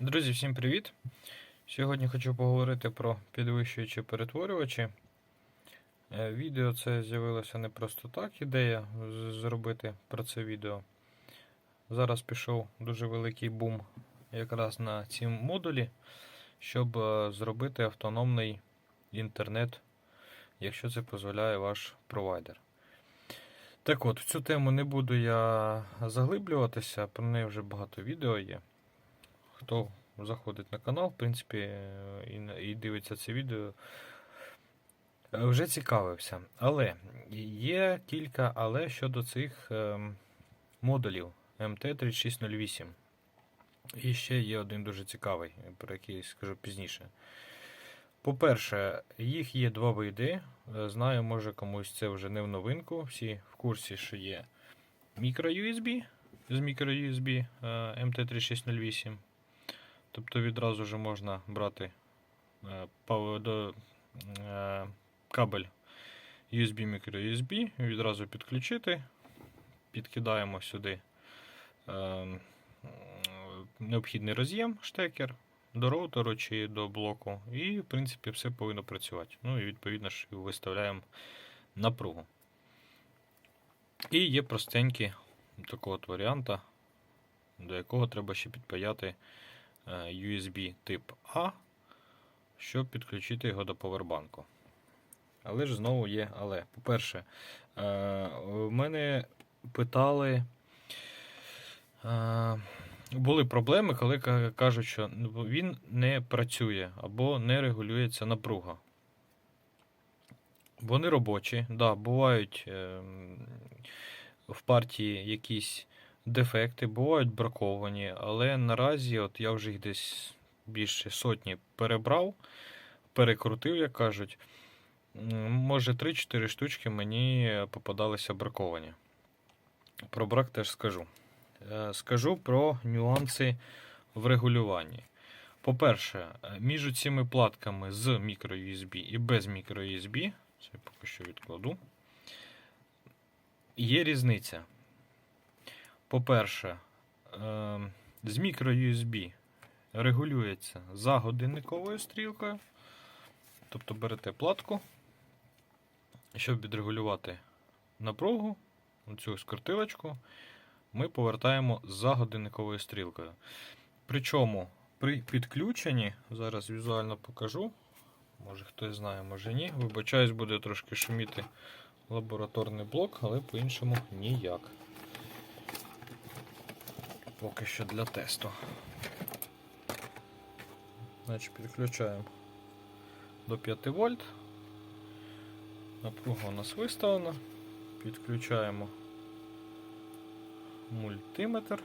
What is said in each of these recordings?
Друзі, всім привіт! Сьогодні хочу поговорити про підвищуючі перетворювачі. Е, Відео це з'явилося не просто так, ідея зробити про це відео. Зараз пішов дуже великий бум якраз на цім модулі, щоб е, зробити автономний інтернет, якщо це дозволяє ваш провайдер. Так от, в цю тему не буду я заглиблюватися, про неї вже багато відео є. Хто заходить на канал, в принципі, е, і, дивиться це відео, е, вже цікавився. Але є кілька але щодо цих ем, модулів MT3608. І ще є один дуже цікавий, про який скажу пізніше. По-перше, їх є два види. Е, Знаю, може комусь це вже не в новинку. Всі в курсі, що є microUSB з е, MT3608. Тобто відразу вже можна брати е, е, кабель USB microUSB, відразу підключити, підкидаємо сюди е, необхідний роз'єм, штекер до роутеру чи до блоку, і, в принципі, все повинно працювати. Ну і відповідно ж виставляємо напругу. І є простенький такого от варіанта, до якого треба ще підпаяти USB тип А, щоб підключити його до повербанку. Але ж знову є але. По-перше, е, в мене питали. е, Були проблеми, коли кажуть, що він не працює або не регулюється напруга. Вони робочі, да, бувають ем, в партії якісь дефекти, бувають браковані, але наразі от я вже їх десь більше сотні перебрав, перекрутив, як кажуть. Може, 3-4 штучки мені попадалися браковані. Про брак теж скажу. Е, Скажу про нюанси в регулюванні. По-перше, е, між цими платками з microUSB і без microUSB, це поки що відкладу, є різниця. По-перше, ем, з microUSB регулюється за годинниковою стрілкою. Тобто берете платку, щоб відрегулювати напругу, цю скрутилочку, ми повертаємо за годинниковою стрілкою. Причому при підключенні, зараз візуально покажу, може хтось знає, може ні. Вибачаюсь, буде трошки шуміти лабораторний блок, але по-іншому ніяк. Поки що для тесту. Значить, підключаємо до 5 вольт. Напруга у нас виставлена. Підключаємо мультиметр.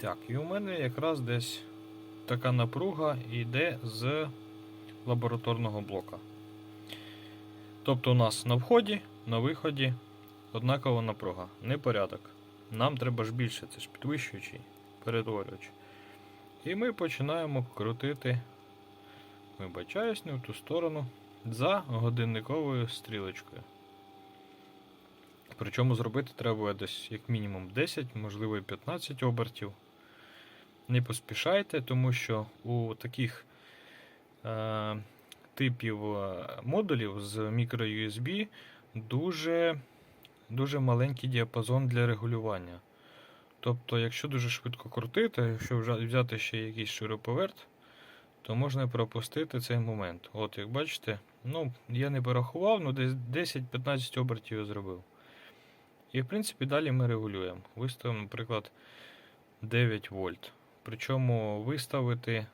Так, і у мене якраз десь така напруга йде з лабораторного блока. Тобто у нас на вході, на виході однакова напруга, непорядок. Нам треба ж більше, це ж підвищуючий, перетворювач. І ми починаємо крутити, вибачаюсь, не в ту сторону, за годинниковою стрілочкою. Причому зробити треба десь як мінімум 10, можливо і 15 обертів. Не поспішайте, тому що у таких типів е, модулів з microUSB дуже, дуже маленький діапазон для регулювання. Тобто, якщо дуже швидко крутити, якщо взяти ще якийсь шуруповерт, то можна пропустити цей момент. От, як бачите, ну, я не порахував, ну десь 10-15 обертів я зробив. І в принципі далі ми регулюємо. Виставимо, наприклад, 9 вольт. Причому виставити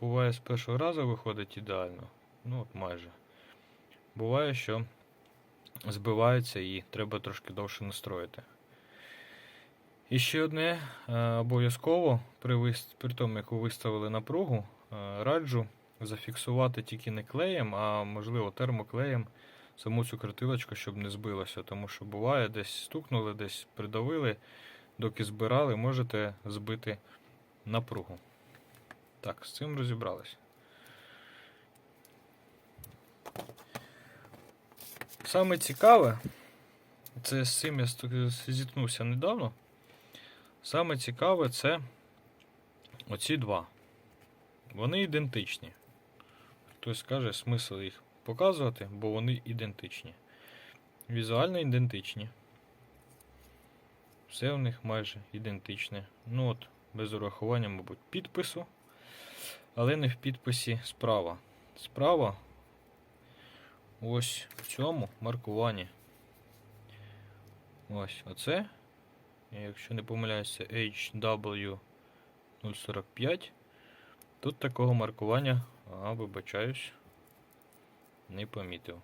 буває з першого разу виходить ідеально. Ну, от майже. Буває, що збивається і треба трошки довше настроїти. І ще одне е, обов'язково при, при тому, як ви виставили напругу, е, раджу зафіксувати тільки не клеєм, а можливо термоклеєм саму цю крутилочку, щоб не збилося. Тому що буває, десь стукнули, десь придавили, доки збирали, можете збити напругу. Так, з цим розібрались. Саме цікаве, це з цим я зіткнувся недавно. Саме цікаве це оці два. Вони ідентичні. Хтось скаже, смисл їх показувати, бо вони ідентичні. Візуально ідентичні. Все в них майже ідентичне. Ну от, без урахування, мабуть, підпису. Але не в підписі справа. Справа ось в цьому маркуванні. Ось оце. Якщо не помиляюся, HW045. Тут такого маркування, а, вибачаюсь, не помітив.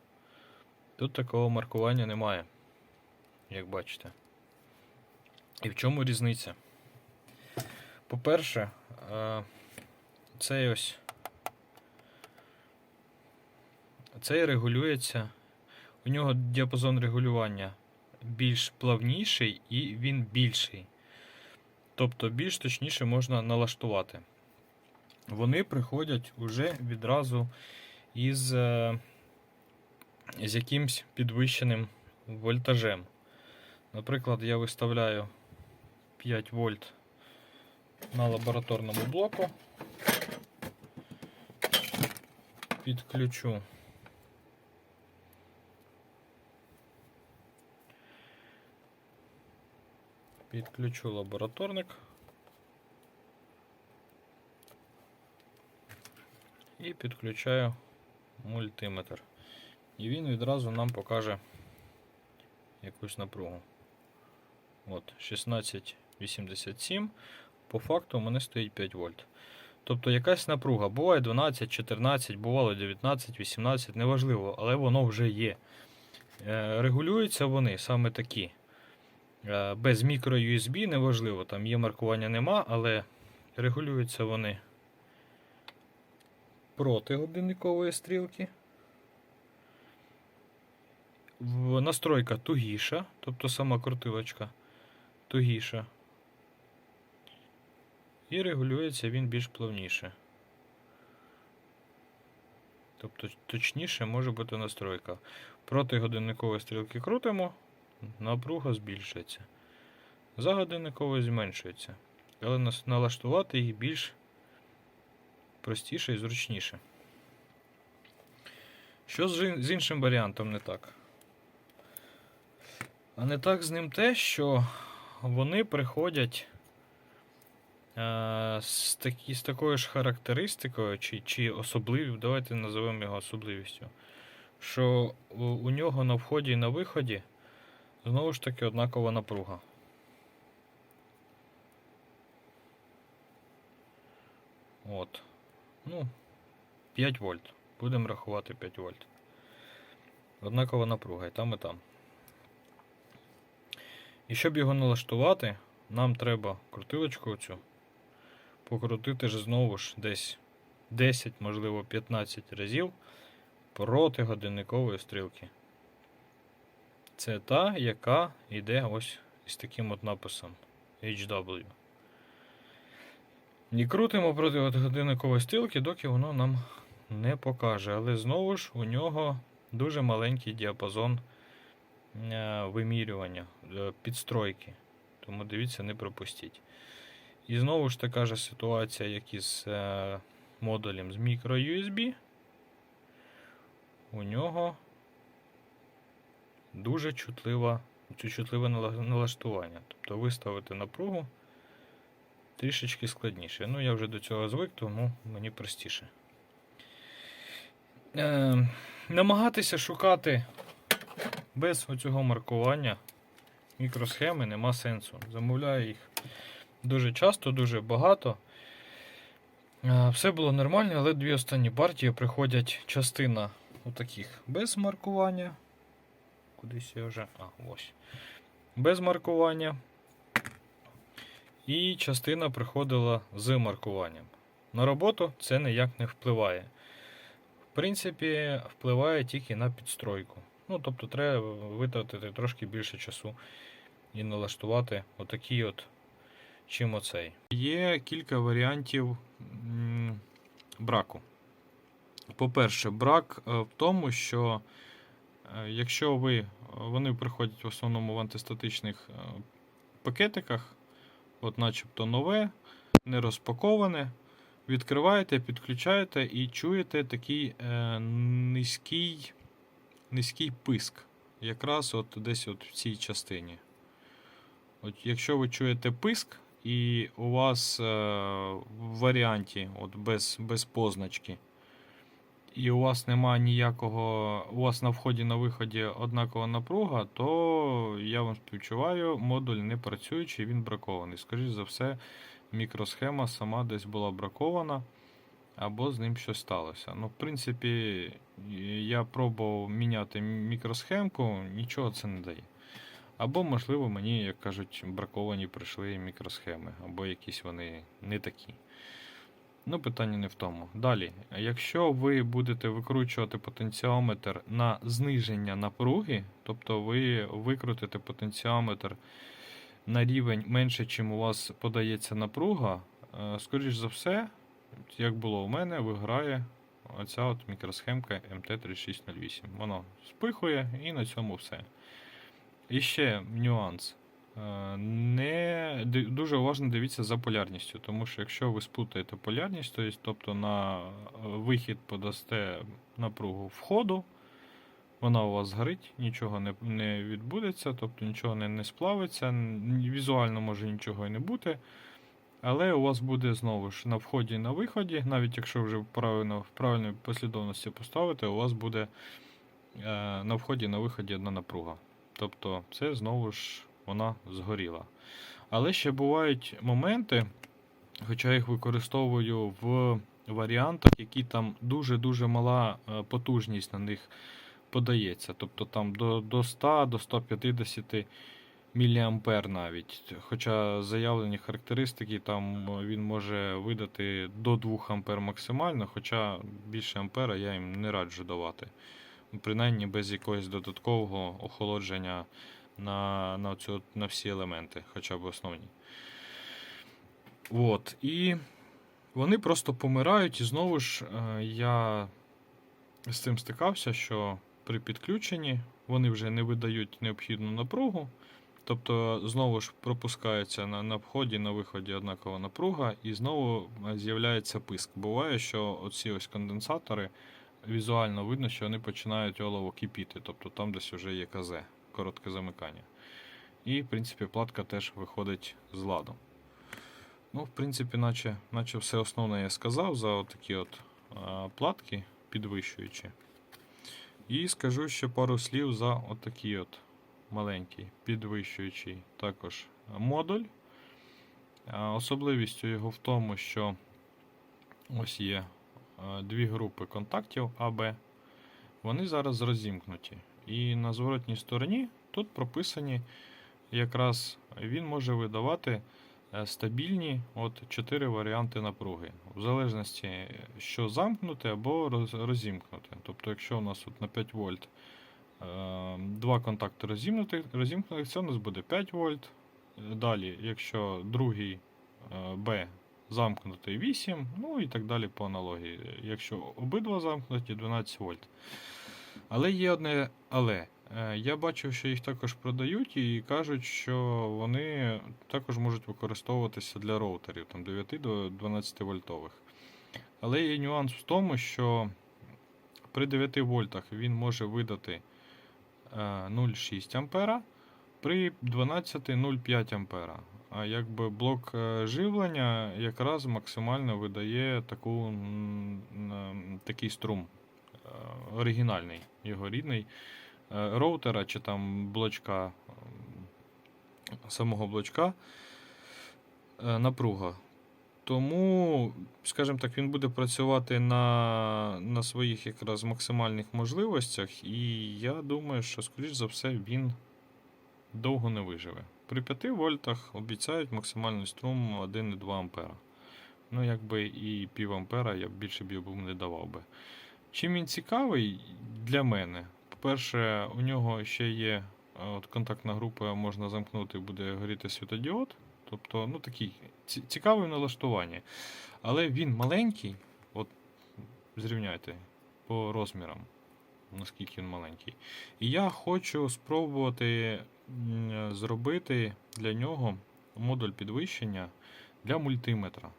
Тут такого маркування немає, як бачите. І в чому різниця? По-перше, е, цей ось цей регулюється. У нього діапазон регулювання більш плавніший і він більший. Тобто більш точніше можна налаштувати. Вони приходять уже відразу із, е, з якимсь підвищеним вольтажем. Наприклад, я виставляю 5 вольт на лабораторному блоку. Підключу. Підключу лабораторник. І підключаю мультиметр. І він відразу нам покаже якусь напругу. От, 1687. По факту у мене стоїть 5 вольт. Тобто якась напруга. Буває 12, 14, бувало 19, 18, неважливо, але воно вже є. Е, Регулюються вони саме такі. Е, Без мікро USB неважливо, там є маркування нема, але регулюються вони проти годинникової стрілки. Настройка тугіша, тобто сама крутилочка тугіша. І регулюється він більш плавніше. Тобто точніше може бути настройка. Проти годинникової стрілки крутимо, напруга збільшується. За годинниковою зменшується. Але налаштувати їх більш простіше і зручніше. Що з іншим варіантом не так? А не так з ним те, що вони приходять з, такі, з такою ж характеристикою, чи, чи особливістю, давайте називемо його особливістю, що у, у нього на вході і на виході знову ж таки однакова напруга. От. Ну, 5 вольт. Будемо рахувати 5 вольт. Однакова напруга і там, і там. І щоб його налаштувати, нам треба крутилочку цю покрутити ж знову ж десь 10, можливо 15 разів проти годинникової стрілки. Це та, яка йде ось із таким от написом HW. І крутимо проти годинникової стрілки, доки воно нам не покаже. Але знову ж у нього дуже маленький діапазон е, вимірювання, е, підстройки. Тому дивіться, не пропустіть. І знову ж така ж ситуація, як із е, модулем з microUSB. У нього дуже чутлива, чу- чутливе налаштування. Тобто виставити напругу трішечки складніше. Ну, я вже до цього звик, тому мені простіше. Е, намагатися шукати без оцього маркування мікросхеми нема сенсу. Замовляю їх дуже часто, дуже багато. Е, Все було нормально, але дві останні партії приходять частина отаких без маркування. Кудись я вже. А, ось. Без маркування. І частина приходила з маркуванням. На роботу це ніяк не впливає. В принципі, впливає тільки на підстройку. Ну, тобто, треба витратити трошки більше часу і налаштувати отакий от чим оцей. Є кілька варіантів браку. По-перше, брак е, в тому, що Е, Якщо ви, вони приходять в основному в антистатичних е, пакетиках, от начебто нове, не розпаковане. Відкриваєте, підключаєте і чуєте такий е, низький, низький писк. Якраз от десь от в цій частині. От якщо ви чуєте писк, і у вас е, в варіанті от без, без позначки, і у вас немає ніякого, у вас на вході на виході однакова напруга, то я вам співчуваю, модуль не працюючий, він бракований. Скоріше за все, мікросхема сама десь була бракована, або з ним щось сталося. Ну, в принципі, я пробував міняти мікросхемку, нічого це не дає. Або, можливо, мені, як кажуть, браковані прийшли мікросхеми, або якісь вони не такі. Ну, питання не в тому. Далі, якщо ви будете викручувати потенціометр на зниження напруги, тобто ви викрутите потенціометр на рівень менше, чим у вас подається напруга, е, скоріш за все, як було у мене, виграє оця от мікросхемка MT3608. Воно спихує і на цьому все. І ще нюанс. Е, Не дуже уважно дивіться за полярністю, тому що якщо ви сплутаєте полярність, то есть, тобто на е, вихід подасте напругу входу, вона у вас згорить, нічого не, не відбудеться, тобто нічого не, не сплавиться, візуально може нічого і не бути. Але у вас буде знову ж на вході і на виході, навіть якщо вже правильно, в правильній послідовності поставити, у вас буде е, на вході і на виході одна напруга. Тобто це знову ж вона згоріла. Але ще бувають моменти, хоча я їх використовую в варіантах, які там дуже-дуже мала е, потужність на них подається. Тобто там до, до 100, до 150 мА навіть. Хоча заявлені характеристики, там е, він може видати до 2 А максимально, хоча більше ампера я їм не раджу давати. Принаймні без якогось додаткового охолодження на, на, цю, на всі елементи, хоча б основні. От. І вони просто помирають, і знову ж е, я з цим стикався, що при підключенні вони вже не видають необхідну напругу. Тобто, знову ж пропускається на, на вході, на виході однакова напруга, і знову е, з'являється писк. Буває, що оці ось конденсатори візуально видно, що вони починають олово кипіти, тобто там десь вже є КЗ, коротке замикання. І, в принципі, платка теж виходить з ладу. Ну, в принципі, наче, наче все основне я сказав за отакі от а, платки підвищуючі. І скажу ще пару слів за отакий от маленький підвищуючий також модуль. Особливістю його в тому, що ось є дві групи контактів АБ. Вони зараз розімкнуті. І на зворотній стороні тут прописані якраз він може видавати е, стабільні от 4 варіанти напруги. В залежності, що замкнути або розімкнути. Тобто, якщо у нас от на 5 вольт е, два контакти розімкнутих, це у нас буде 5 вольт. Е, Далі, якщо другий е, Б замкнутий 8, ну і так далі по аналогії. Якщо обидва замкнуті 12 вольт. Але є одне але. Е, Я бачив, що їх також продають і кажуть, що вони також можуть використовуватися для роутерів там 9 до 12 вольтових. Але є нюанс в тому, що при 9 вольтах він може видати е, 0,6 ампера, при 12 0,5 ампера. Якби блок е, живлення якраз максимально видає таку, такий струм е, оригінальний, його рідний е, роутера чи там блочка самого блочка напруга. Тому, скажімо так, він буде працювати на, на своїх якраз максимальних можливостях, і я думаю, що, скоріш за все, він довго не виживе. При 5 вольтах обіцяють максимальний струм 1,2 ампера. Ну, якби і пів ампера я б більше б не давав би. Чим він цікавий для мене? По-перше, у нього ще є е, от контактна група, можна замкнути, буде горіти світодіод. Тобто, ну такий цікавий в налаштуванні. Але він маленький, от зрівняйте по розмірам. наскільки він маленький. І я хочу спробувати зробити для нього модуль підвищення для мультиметра,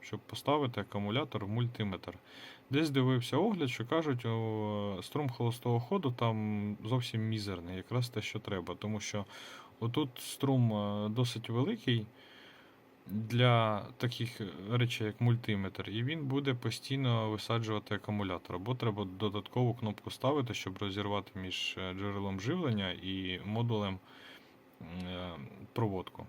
щоб поставити акумулятор в мультиметр. Десь дивився огляд, що кажуть, о, струм холостого ходу там зовсім мізерний, якраз те, що треба. Тому що отут струм е, досить великий для таких речей, як мультиметр, і він буде постійно висаджувати акумулятор. Або треба додаткову кнопку ставити, щоб розірвати між е, джерелом живлення і модулем е, проводку.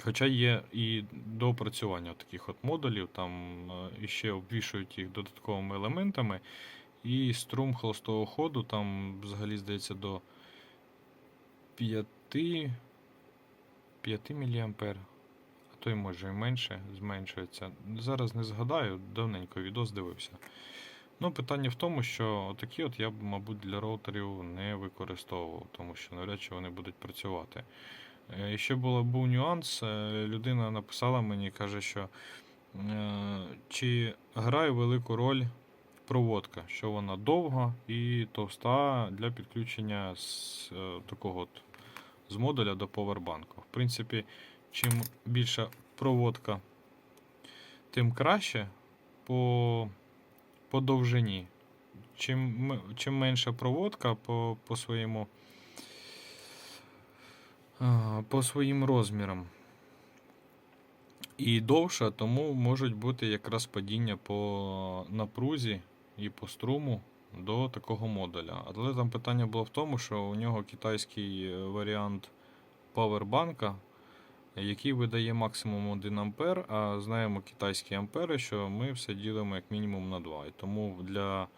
Хоча є і доопрацювання таких от модулів, там е, іще обвішують їх додатковими елементами, і струм холостого ходу там взагалі здається до 5, 5 мА, то й може і менше зменшується. Зараз не згадаю, давненько відос дивився. Ну, питання в тому, що такі от я б, мабуть, для роутерів не використовував, тому що навряд чи вони будуть працювати. Е, І ще було, був нюанс. е, Людина написала мені, каже, що е, чи грає велику роль проводка, що вона довга і товста для підключення з такого от, з модуля до повербанку. В принципі, чим більша проводка, тим краще по, по довжині. Чим, чим менша проводка по, по своєму по своїм розмірам. І довша, тому можуть бути якраз падіння по напрузі і по струму до такого модуля. Але там питання було в тому, що у нього китайський е, варіант павербанка, який видає максимум 1 ампер, а знаємо китайські ампери, що ми все ділимо як мінімум на 2. І тому для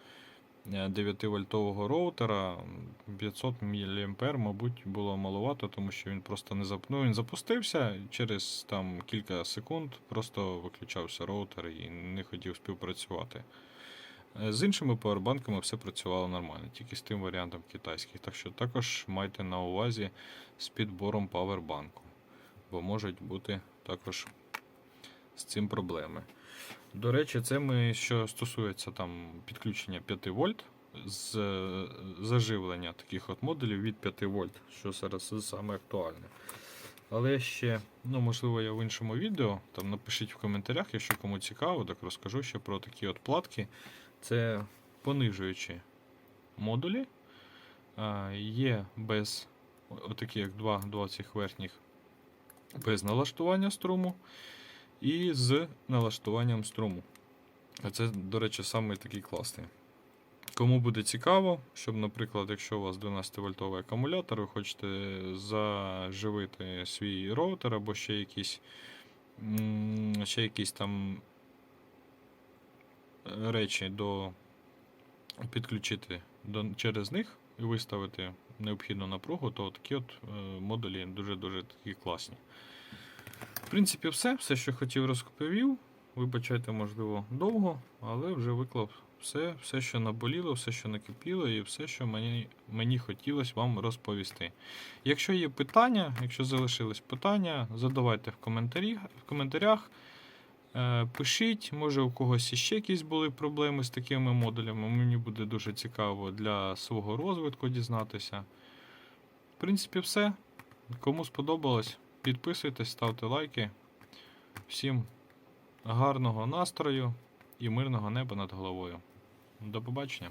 9-вольтового роутера 500 мА, мабуть, було маловато, тому що він просто не зап... ну, він запустився через там кілька секунд, просто виключався роутер і не хотів співпрацювати. Е, З іншими павербанками все працювало нормально, тільки з тим варіантом китайських. Так що також майте на увазі з підбором павербанку, бо можуть бути також з цим проблеми. До речі, це ми, що стосується там підключення 5 вольт з заживлення таких от модулів від 5 вольт, що зараз саме актуальне. Але ще, ну можливо, я в іншому відео. Там напишіть в коментарях, якщо кому цікаво, так розкажу ще про такі от платки. Це понижуючі модулі. Є без отакі, як два, два цих верхніх, без налаштування струму і з налаштуванням струму. А Це, до речі, саме такий класний. Кому буде цікаво, щоб, наприклад, якщо у вас 12-вольтовий акумулятор, ви хочете заживити свій роутер або ще якісь, ще якісь там е, речі до підключити до, через них і виставити необхідну напругу, то такі от е, модулі дуже-дуже такі класні. В принципі, все. Все, що хотів, розповів. Вибачайте, можливо, довго, але вже виклав все, все, що наболіло, все, що накипіло, і все, що мені, мені хотілося вам розповісти. Якщо є питання, якщо залишились питання, задавайте в, коментарі, в коментарях. Е, Пишіть, може у когось іще якісь були проблеми з такими модулями. Мені буде дуже цікаво для свого розвитку дізнатися. В принципі, все. Кому сподобалось, підписуйтесь, ставте лайки. Всім гарного настрою і мирного неба над головою. До побачення!